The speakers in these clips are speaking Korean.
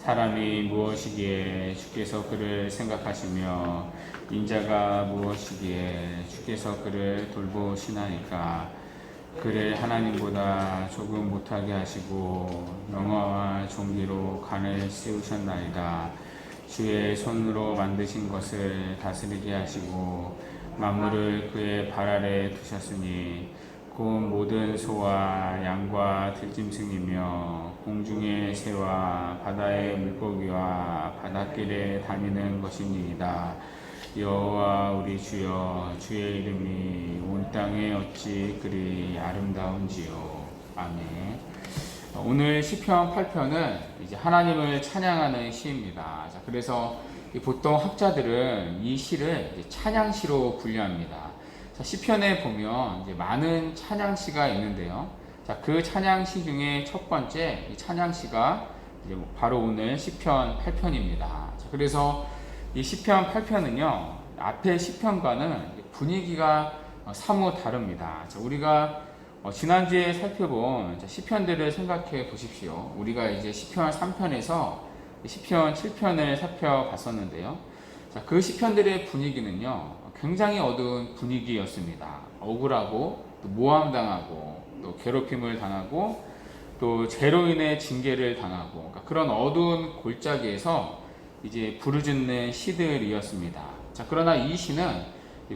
사람이 무엇이기에 주께서 그를 생각하시며 인자가 무엇이기에 주께서 그를 돌보시나이까? 그를 하나님보다 조금 못하게 하시고 영화와 종기로 간을 씌우셨나이다. 주의 손으로 만드신 것을 다스리게 하시고 만물을 그의 발 아래 두셨으니 곧 모든 소와 양과 들짐승이며 공중의 새와 바다의 물고기와 바닷길에 다니는 것이니이다. 여호와 우리 주여 주의 이름이 온 땅에 어찌 그리 아름다운지요. 아멘. 오늘 시편 8편은 이제 하나님을 찬양하는 시입니다. 자, 그래서 이 보통 학자들은 이 시를 찬양시로 분류합니다. 자, 시편에 보면 이제 많은 찬양시가 있는데요. 자, 그 찬양시 중에 첫 번째 이 찬양시가 이제 바로 오늘 시편 8편입니다. 자, 그래서 이 시편 8편은요. 앞에 시편과는 분위기가 어, 사뭇 다릅니다. 자, 우리가 어, 지난주에 살펴본 자, 시편들을 생각해 보십시오. 우리가 이제 시편 3편에서 시편 7편을 살펴봤었는데요. 자, 그 시편들의 분위기는요. 굉장히 어두운 분위기였습니다. 억울하고 또 모함당하고 또 괴롭힘을 당하고 또 죄로 인해 징계를 당하고 그러니까 그런 어두운 골짜기에서 이제 부르짖는 시들이었습니다. 자, 그러나 이 시는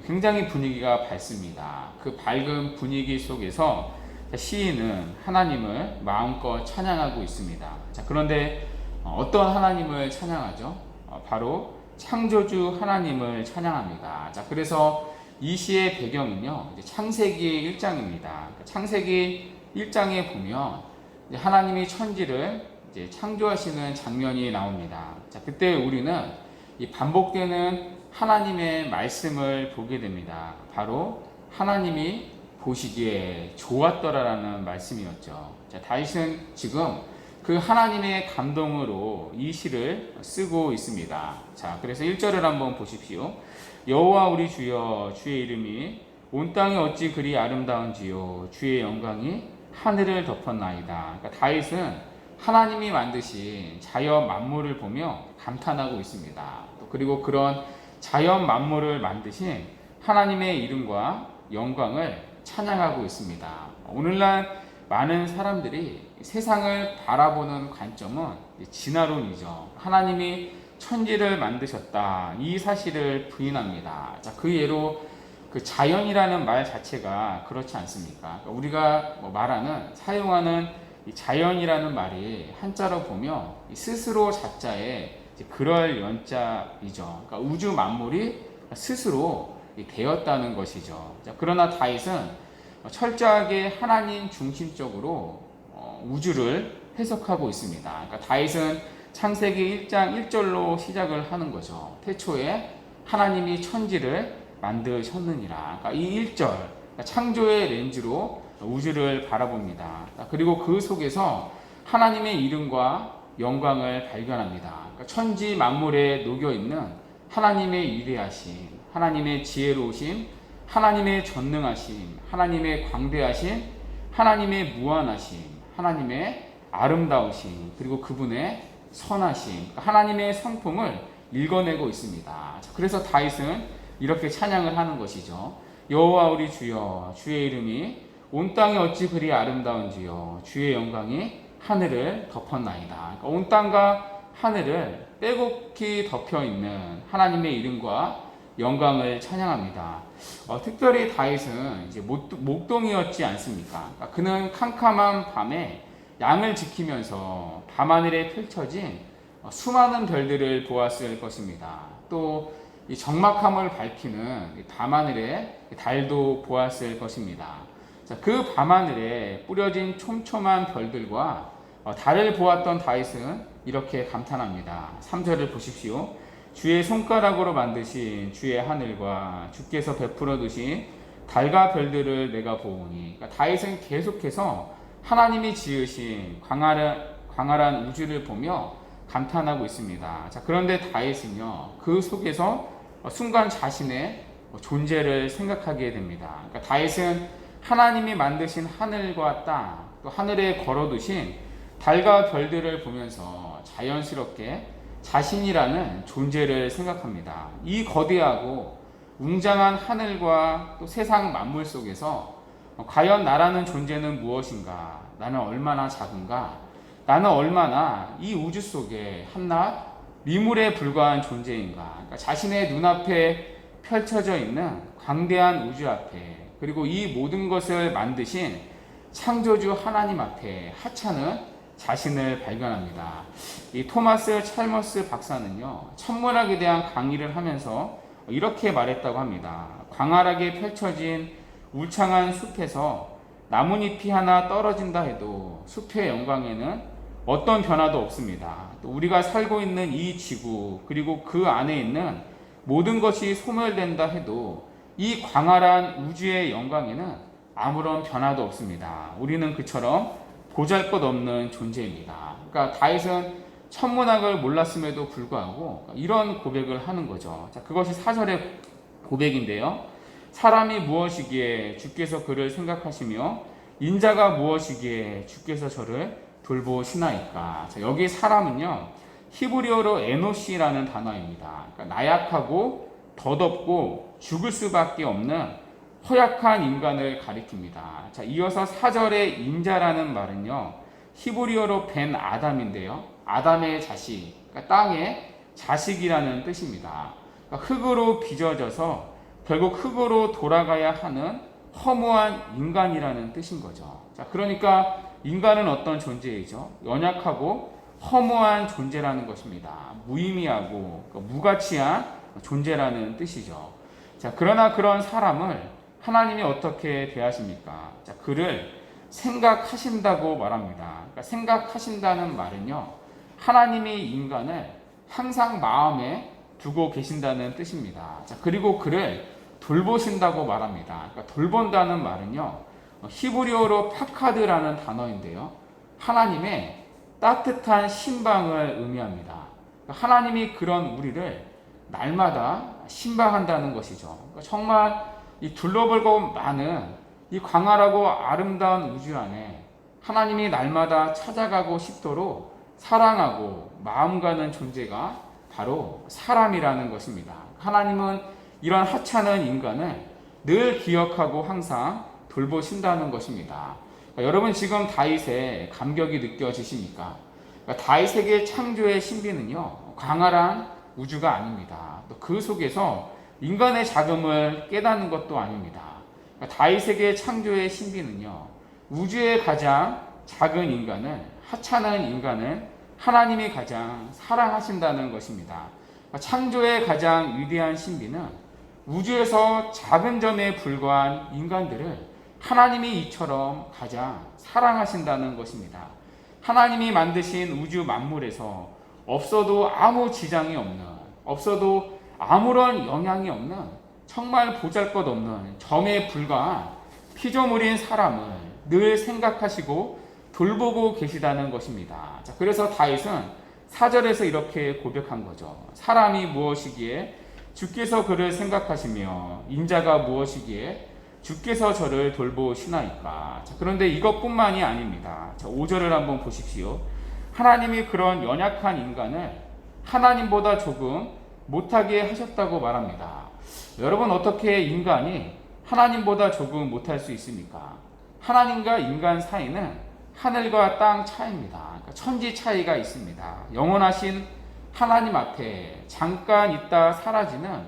굉장히 분위기가 밝습니다. 그 밝은 분위기 속에서 시인은 하나님을 마음껏 찬양하고 있습니다. 자, 그런데 어떤 하나님을 찬양하죠? 어, 바로 창조주 하나님을 찬양합니다. 자, 그래서 이 시의 배경은요, 창세기 1장입니다. 창세기 1장에 보면 하나님이 천지를 창조하시는 장면이 나옵니다. 자, 그때 우리는 이 반복되는 하나님의 말씀을 보게 됩니다. 바로 하나님이 보시기에 좋았더라라는 말씀이었죠. 자, 다윗은 지금 그 하나님의 감동으로 이 시를 쓰고 있습니다. 자, 그래서 1절을 한번 보십시오. 여호와 우리 주여 주의 이름이 온 땅이 어찌 그리 아름다운지요 주의 영광이 하늘을 덮었나이다. 그러니까 다윗은 하나님이 만드신 자연 만물을 보며 감탄하고 있습니다. 또 그리고 그런 자연 만물을 만드신 하나님의 이름과 영광을 찬양하고 있습니다. 오늘날 많은 사람들이 세상을 바라보는 관점은 진화론이죠. 하나님이 천지를 만드셨다. 이 사실을 부인합니다. 자, 그 예로 그 자연이라는 말 자체가 그렇지 않습니까? 그러니까 우리가 뭐 말하는, 사용하는 자연이라는 말이 한자로 보면 스스로 자자에 그럴 연자이죠. 그러니까 우주 만물이 스스로 되었다는 것이죠. 자, 그러나 다윗은 철저하게 하나님 중심적으로 어, 우주를 해석하고 있습니다. 그러니까 다윗은 창세기 1장 1절로 시작을 하는 거죠. 태초에 하나님이 천지를 만드셨느니라. 그러니까 이 1절, 그러니까 창조의 렌즈로 우주를 바라봅니다. 그리고 그 속에서 하나님의 이름과 영광을 발견합니다. 그러니까 천지 만물에 녹여 있는 하나님의 위대하심, 하나님의 지혜로우심, 하나님의 전능하심, 하나님의 광대하심, 하나님의 무한하심, 하나님의 아름다우심, 그리고 그분의 선하심, 하나님의 성품을 읽어내고 있습니다. 그래서 다윗은 이렇게 찬양을 하는 것이죠. 여호와 우리 주여, 주의 이름이 온 땅이 어찌 그리 아름다운지요, 주의 영광이 하늘을 덮었나이다. 그러니까 온 땅과 하늘을 빼곡히 덮여 있는 하나님의 이름과 영광을 찬양합니다. 어, 특별히 다윗은 이제 목, 동이었지 않습니까? 그러니까 그는 캄캄한 밤에 양을 지키면서 밤하늘에 펼쳐진 어, 수많은 별들을 보았을 것입니다. 또 이 적막함을 밝히는 밤하늘에 달도 보았을 것입니다. 자, 그 밤하늘에 뿌려진 촘촘한 별들과 어, 달을 보았던 다윗은 이렇게 감탄합니다. 3절을 보십시오. 주의 손가락으로 만드신 주의 하늘과 주께서 베풀어 두신 달과 별들을 내가 보오니 그러니까 다윗은 계속해서 하나님이 지으신 광활한, 광활한 우주를 보며 감탄하고 있습니다. 자, 그런데 다윗은요, 그 속에서 순간 자신의 존재를 생각하게 됩니다. 그러니까 다윗은 하나님이 만드신 하늘과 땅, 또 하늘에 걸어두신 달과 별들을 보면서 자연스럽게 자신이라는 존재를 생각합니다. 이 거대하고 웅장한 하늘과 또 세상 만물 속에서 과연 나라는 존재는 무엇인가? 나는 얼마나 작은가? 나는 얼마나 이 우주 속에 한낱 미물에 불과한 존재인가? 그러니까 자신의 눈앞에 펼쳐져 있는 광대한 우주 앞에 그리고 이 모든 것을 만드신 창조주 하나님 앞에 하찮은 자신을 발견합니다. 이 토마스 찰머스 박사는요, 천문학에 대한 강의를 하면서 이렇게 말했다고 합니다. 광활하게 펼쳐진 울창한 숲에서 나뭇잎이 하나 떨어진다 해도 숲의 영광에는 어떤 변화도 없습니다. 또 우리가 살고 있는 이 지구, 그리고 그 안에 있는 모든 것이 소멸된다 해도 이 광활한 우주의 영광에는 아무런 변화도 없습니다. 우리는 그처럼 보잘 것 없는 존재입니다. 그러니까 다윗은 천문학을 몰랐음에도 불구하고 이런 고백을 하는 거죠. 자, 그것이 사절의 고백인데요. 사람이 무엇이기에 주께서 그를 생각하시며 인자가 무엇이기에 주께서 저를 돌보시나이까. 자, 여기 사람은요. 히브리어로 에노시라는 단어입니다. 그러니까 나약하고 더덥고 죽을 수밖에 없는 허약한 인간을 가리킵니다. 자, 이어서 사절의 인자라는 말은요. 히브리어로 벤 아담인데요. 아담의 자식, 그러니까 땅의 자식이라는 뜻입니다. 그러니까 흙으로 빚어져서 결국 흙으로 돌아가야 하는 허무한 인간이라는 뜻인 거죠. 자, 그러니까 인간은 어떤 존재이죠? 연약하고 허무한 존재라는 것입니다. 무의미하고 그러니까 무가치한 존재라는 뜻이죠. 자, 그러나 그런 사람을 하나님이 어떻게 대하십니까? 자, 그를 생각하신다고 말합니다. 그러니까 생각하신다는 말은요, 하나님이 인간을 항상 마음에 두고 계신다는 뜻입니다. 자, 그리고 그를 돌보신다고 말합니다. 그러니까 돌본다는 말은요, 히브리어로 파카드라는 단어인데요, 하나님의 따뜻한 신방을 의미합니다. 그러니까 하나님이 그런 우리를 날마다 신방한다는 것이죠. 그러니까 정말 이 둘러볼고 많은 이 광활하고 아름다운 우주 안에 하나님이 날마다 찾아가고 싶도록 사랑하고 마음 가는 존재가 바로 사람이라는 것입니다. 하나님은 이런 하찮은 인간을 늘 기억하고 항상 돌보신다는 것입니다. 그러니까 여러분 지금 다윗의 감격이 느껴지십니까? 그러니까 다윗에게 창조의 신비는요 광활한 우주가 아닙니다. 또그 속에서 인간의 자금을 깨닫는 것도 아닙니다. 그러니까 다윗에게 창조의 신비는요, 우주의 가장 작은 인간을, 하찮은 인간을 하나님이 가장 사랑하신다는 것입니다. 그러니까 창조의 가장 위대한 신비는 우주에서 작은 점에 불과한 인간들을 하나님이 이처럼 가장 사랑하신다는 것입니다. 하나님이 만드신 우주 만물에서 없어도 아무 지장이 없는, 없어도 아무런 영향이 없는 정말 보잘 것 없는 점에 불과한 피조물인 사람을 늘 생각하시고 돌보고 계시다는 것입니다. 자, 그래서 다윗은 사절에서 이렇게 고백한 거죠. 사람이 무엇이기에 주께서 그를 생각하시며 인자가 무엇이기에 주께서 저를 돌보시나이까. 자, 그런데 이것뿐만이 아닙니다. 자, 5절을 한번 보십시오. 하나님이 그런 연약한 인간을 하나님보다 조금 못하게 하셨다고 말합니다. 여러분 어떻게 인간이 하나님보다 조금 못할 수 있습니까? 하나님과 인간 사이는 하늘과 땅 차이입니다. 그러니까 천지 차이가 있습니다. 영원하신 하나님 앞에 잠깐 있다 사라지는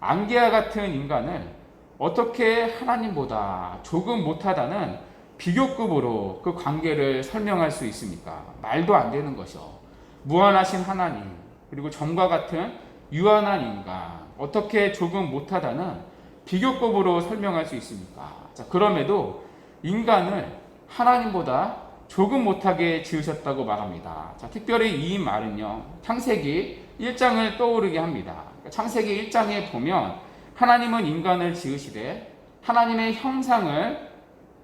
안개와 같은 인간을 어떻게 하나님보다 조금 못하다는 비교급으로 그 관계를 설명할 수 있습니까? 말도 안 되는 것이요. 무한하신 하나님, 그리고 점과 같은 유한한 인간, 어떻게 조금 못하다는 비교급으로 설명할 수 있습니까? 자, 그럼에도 인간을 하나님보다 조금 못하게 지으셨다고 말합니다. 자, 특별히 이 말은요, 창세기 1장을 떠오르게 합니다. 그러니까 창세기 1장에 보면 하나님은 인간을 지으시되 하나님의 형상을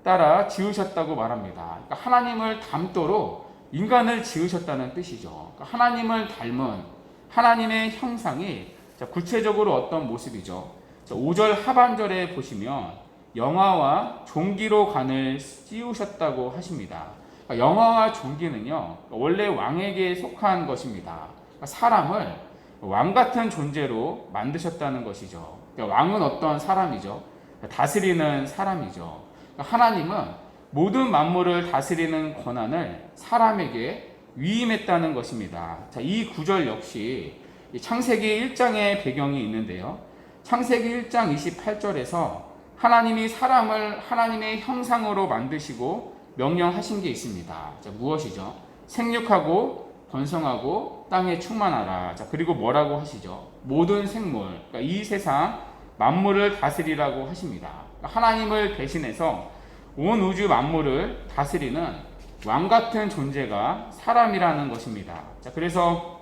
따라 지으셨다고 말합니다. 그러니까 하나님을 닮도록 인간을 지으셨다는 뜻이죠. 그러니까 하나님을 닮은 하나님의 형상이 자, 구체적으로 어떤 모습이죠? 자, 5절 하반절에 보시면 영화와 종기로 간을 씌우셨다고 하십니다. 그러니까 영화와 종기는요, 원래 왕에게 속한 것입니다. 그러니까 사람을 왕 같은 존재로 만드셨다는 것이죠. 그러니까 왕은 어떤 사람이죠? 다스리는 사람이죠. 하나님은 모든 만물을 다스리는 권한을 사람에게 위임했다는 것입니다. 자, 이 구절 역시 이 창세기 1장의 배경이 있는데요. 창세기 1장 28절에서 하나님이 사람을 하나님의 형상으로 만드시고 명령하신 게 있습니다. 자, 무엇이죠? 생육하고 번성하고 땅에 충만하라. 자, 그리고 뭐라고 하시죠? 모든 생물, 그러니까 이 세상 만물을 다스리라고 하십니다. 그러니까 하나님을 대신해서 온 우주 만물을 다스리는 왕 같은 존재가 사람이라는 것입니다. 자, 그래서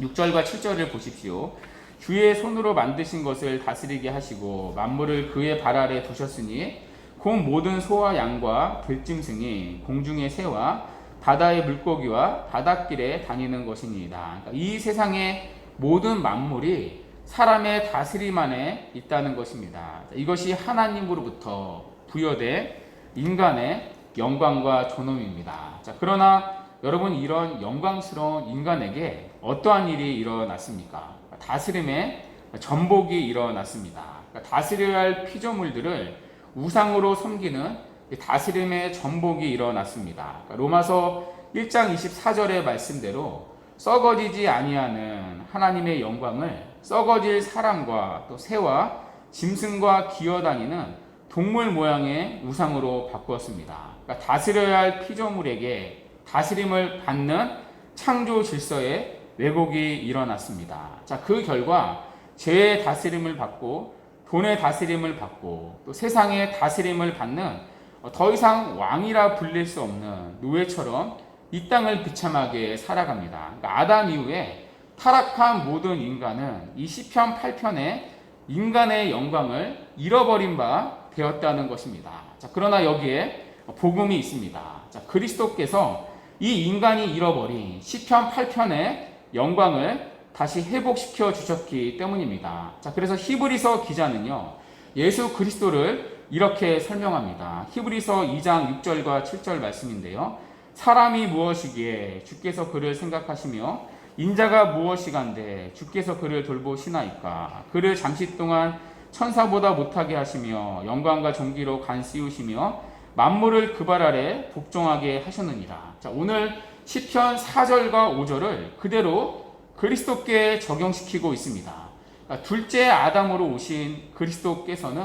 6절과 7절을 보십시오. 주의 손으로 만드신 것을 다스리게 하시고 만물을 그의 발 아래 두셨으니 곧 모든 소와 양과 들짐승이 공중의 새와 바다의 물고기와 바닷길에 다니는 것이니이다. 그러니까 이 세상의 모든 만물이 사람의 다스림 안에 있다는 것입니다. 이것이 하나님으로부터 부여된 인간의 영광과 존엄입니다. 자, 그러나 여러분 이런 영광스러운 인간에게 어떠한 일이 일어났습니까? 다스림의 전복이 일어났습니다. 그러니까 다스려야 할 피조물들을 우상으로 섬기는 다스림의 전복이 일어났습니다. 그러니까 로마서 1장 24절의 말씀대로 썩어지지 아니하는 하나님의 영광을 썩어질 사람과 또 새와 짐승과 기어다니는 동물 모양의 우상으로 바꾸었습니다. 그러니까 다스려야 할 피조물에게 다스림을 받는 창조 질서의 왜곡이 일어났습니다. 자, 그 결과 죄의 다스림을 받고 돈의 다스림을 받고 또 세상의 다스림을 받는 더 이상 왕이라 불릴 수 없는 노예처럼 이 땅을 비참하게 살아갑니다. 그러니까 아담 이후에 타락한 모든 인간은 이 시편 8편에 인간의 영광을 잃어버린 바 되었다는 것입니다. 자, 그러나 여기에 복음이 있습니다. 자, 그리스도께서 이 인간이 잃어버린 시편 8편의 영광을 다시 회복시켜 주셨기 때문입니다. 자, 그래서 히브리서 기자는요. 예수 그리스도를 이렇게 설명합니다. 히브리서 2장 6절과 7절 말씀인데요. 사람이 무엇이기에 주께서 그를 생각하시며 인자가 무엇이간데 주께서 그를 돌보시나이까 그를 잠시 동안 천사보다 못하게 하시며 영광과 존귀로 간 씌우시며 만물을 그 발 아래 복종하게 하셨느니라. 자, 오늘 시편 4절과 5절을 그대로 그리스도께 적용시키고 있습니다. 그러니까 둘째 아담으로 오신 그리스도께서는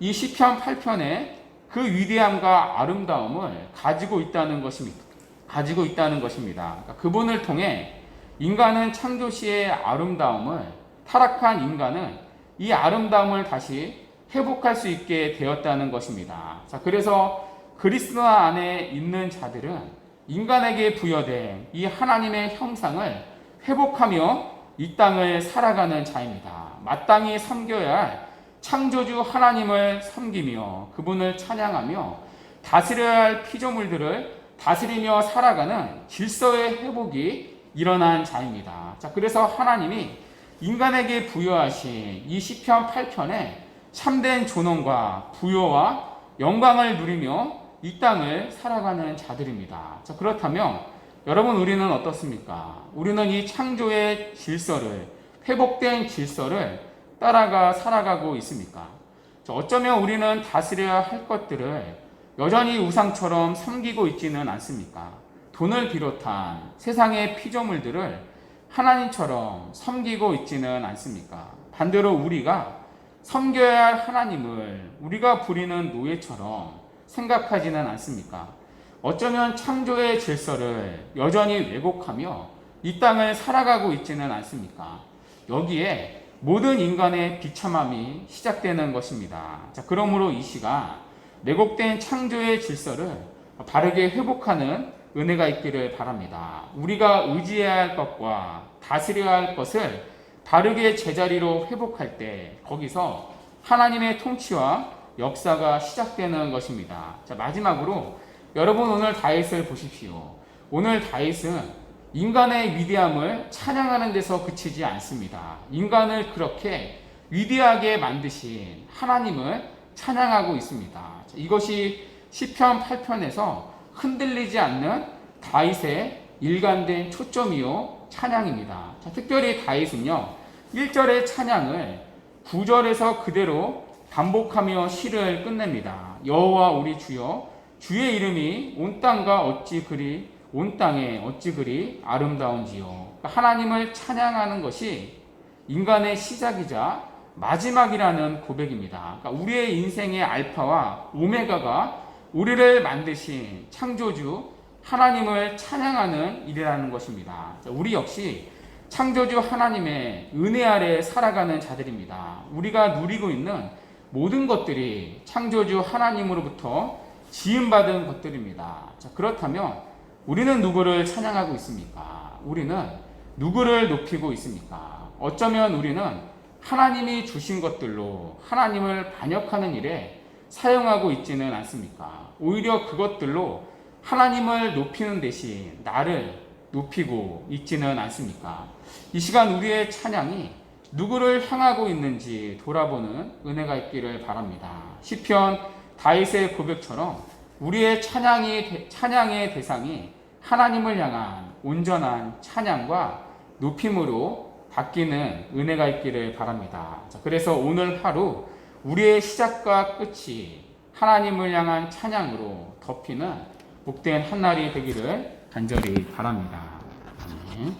이 시편 8편에 그 위대함과 아름다움을 가지고 있다는 것입니다. 가지고 있다는 것입니다. 그러니까 그분을 통해 인간은 창조 시의 아름다움을 타락한 인간은 이 아름다움을 다시 회복할 수 있게 되었다는 것입니다. 자, 그래서 그리스도 안에 있는 자들은 인간에게 부여된 이 하나님의 형상을 회복하며 이 땅을 살아가는 자입니다. 마땅히 섬겨야 할 창조주 하나님을 섬기며 그분을 찬양하며 다스려야 할 피조물들을 다스리며 살아가는 질서의 회복이 일어난 자입니다. 자, 그래서 하나님이 인간에게 부여하신 이 시편 8편에 참된 존엄과 부여와 영광을 누리며 이 땅을 살아가는 자들입니다. 자, 그렇다면 여러분 우리는 어떻습니까? 우리는 이 창조의 질서를 회복된 질서를 따라가 살아가고 있습니까? 자, 어쩌면 우리는 다스려야 할 것들을 여전히 우상처럼 섬기고 있지는 않습니까? 돈을 비롯한 세상의 피조물들을 하나님처럼 섬기고 있지는 않습니까? 반대로 우리가 섬겨야 할 하나님을 우리가 부리는 노예처럼 생각하지는 않습니까? 어쩌면 창조의 질서를 여전히 왜곡하며 이 땅을 살아가고 있지는 않습니까? 여기에 모든 인간의 비참함이 시작되는 것입니다. 자, 그러므로 이 시간 왜곡된 창조의 질서를 바르게 회복하는 은혜가 있기를 바랍니다. 우리가 의지해야 할 것과 다스려야 할 것을 바르게 제자리로 회복할 때 거기서 하나님의 통치와 역사가 시작되는 것입니다. 자, 마지막으로 여러분 오늘 다윗을 보십시오. 오늘 다윗은 인간의 위대함을 찬양하는 데서 그치지 않습니다. 인간을 그렇게 위대하게 만드신 하나님을 찬양하고 있습니다. 자, 이것이 시편 8편에서 흔들리지 않는 다윗의 일관된 초점이요 찬양입니다. 자, 특별히 다윗은요 1절의 찬양을 9절에서 그대로 반복하며 시를 끝냅니다. 여호와 우리 주여 주의 이름이 온 땅과 어찌 그리 온 땅에 어찌 그리 아름다운지요. 그러니까 하나님을 찬양하는 것이 인간의 시작이자 마지막이라는 고백입니다. 그러니까 우리의 인생의 알파와 오메가가 우리를 만드신 창조주 하나님을 찬양하는 일이라는 것입니다. 자, 우리 역시 창조주 하나님의 은혜 아래 살아가는 자들입니다. 우리가 누리고 있는 모든 것들이 창조주 하나님으로부터 지음받은 것들입니다. 자, 그렇다면 우리는 누구를 찬양하고 있습니까? 우리는 누구를 높이고 있습니까? 어쩌면 우리는 하나님이 주신 것들로 하나님을 반역하는 일에 사용하고 있지는 않습니까? 오히려 그것들로 하나님을 높이는 대신 나를 높이고 있지는 않습니까? 이 시간 우리의 찬양이 누구를 향하고 있는지 돌아보는 은혜가 있기를 바랍니다. 시편 다윗의 고백처럼 우리의 찬양이 찬양의 대상이 하나님을 향한 온전한 찬양과 높임으로 바뀌는 은혜가 있기를 바랍니다. 자, 그래서 오늘 하루 우리의 시작과 끝이 하나님을 향한 찬양으로 덮이는 복된 한 날이 되기를 간절히 바랍니다. 아멘.